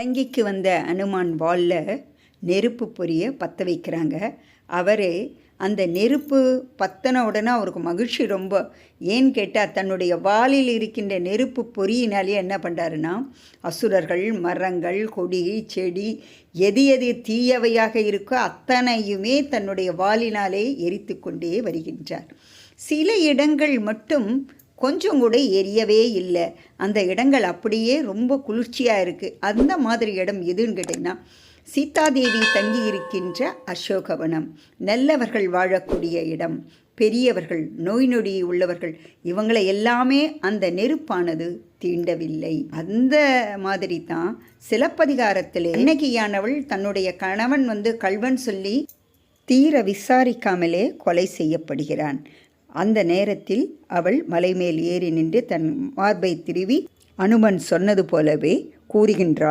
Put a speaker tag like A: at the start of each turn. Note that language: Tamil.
A: இலங்கைக்கு வந்த அனுமான் வாலில் நெருப்பு பொரிய பற்ற வைக்கிறாங்க. அவர் அந்த நெருப்பு பத்தன உடனே அவருக்கு மகிழ்ச்சி ரொம்ப. ஏன்னு கேட்டால் தன்னுடைய வாலில் இருக்கின்ற நெருப்பு பொறியினாலே என்ன பண்ணுறாருன்னா அசுரர்கள் மரங்கள் கொடி செடி எது எது தீயவையாக இருக்கோ அத்தனையுமே தன்னுடைய வாலினாலே எரித்து கொண்டே வருகின்றார். சில இடங்கள் மட்டும் கொஞ்சம் கூட எரியவே இல்லை. அந்த இடங்கள் அப்படியே ரொம்ப குளிர்ச்சியாக இருக்குது அந்த மாதிரி இடம் எதுன்னு கேட்டிங்கன்னா சீதாதேவி தங்கி இருக்கின்ற அசோகவனம். நல்லவர்கள் வாழக்கூடிய இடம். பெரியவர்கள் நோய் நொடி உள்ளவர்கள் இவங்களை எல்லாமே அந்த நெருப்பானது தீண்டவில்லை. அந்த மாதிரி தான் சிலப்பதிகாரத்தில் கண்ணகியானவள் தன்னுடைய கணவன் வந்து கல்வன் சொல்லி தீர விசாரிக்காமலே கொலை செய்யப்படுகிறான். அந்த நேரத்தில் அவள் மலைமேல் ஏறி நின்று தன் மார்பை திருவி அனுமன் சொன்னது போலவே கூறுகின்றாள்.